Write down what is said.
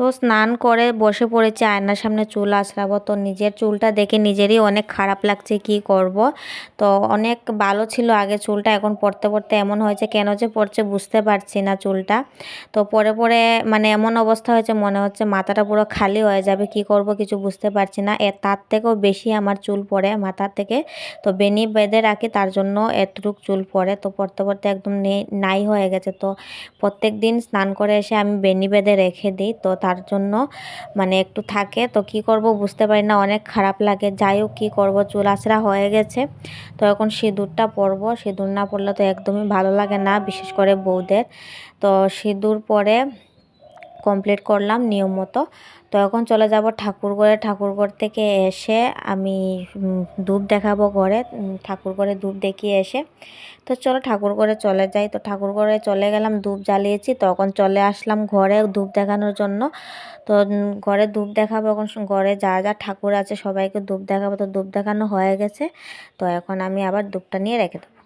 তো স্নান করে বসে পড়েছি, আয়নার সামনে চুল আছড়াবো। তো নিজের চুলটা দেখে নিজেরই অনেক খারাপ লাগছে, কি করব? তো অনেক ভালো ছিল আগে চুলটা, এখন পড়তে পড়তে এমন হয়েছে, কেন যে পড়ছে বুঝতে পারছি না চুলটা। তো পরে পরে মানে এমন অবস্থা হয়েছে, মনে হচ্ছে মাথাটা পুরো খালি হয়ে যাবে, কি করব কিছু বুঝতে পারছি না। তার থেকেও বেশি আমার চুল পড়ে মাথার থেকে। তো বেনি বেঁধে রাখি, তার জন্য এতটুক চুল পড়ে। তো পড়তে পড়তে একদম নেই নাই হয়ে গেছে। তো প্রত্যেক দিন স্নান করে এসে আমি বেনি বেঁধে রেখে দিই। তো তার জন্য মানে একটু থাকে, তো কি করব বুঝতে পারি না, অনেক খারাপ লাগে। যাই হোক, কী করব? চুল আছড়া হয়ে গেছে। তো এখন সিঁদুরটা পরবো। সিঁদুর না পরলে তো একদমই ভালো লাগে না, বিশেষ করে বউদের। তো সিঁদুর পরে কমপ্লিট করলাম নিয়ম মতো। তো এখন চলে যাব ঠাকুরঘরে। ঠাকুরঘর থেকে এসে আমি ধূপ দেখাবো ঘরে। ঠাকুরঘরে ধূপ দেখিয়ে এসে। তো চলো ঠাকুরঘরে চলে যাই। তো ঠাকুরঘরে চলে গেলাম, ধূপ জ্বালিয়েছি। তখন চলে আসলাম ঘরে ধূপ দেখানোর জন্য। তো ঘরে ধূপ দেখাবো এখন। ঘরে যা যা ঠাকুর আছে সবাইকে ধূপ দেখাবো। তো ধূপ দেখানো হয়ে গেছে। তো এখন আমি আবার ধূপটা নিয়ে রেখে দেবো।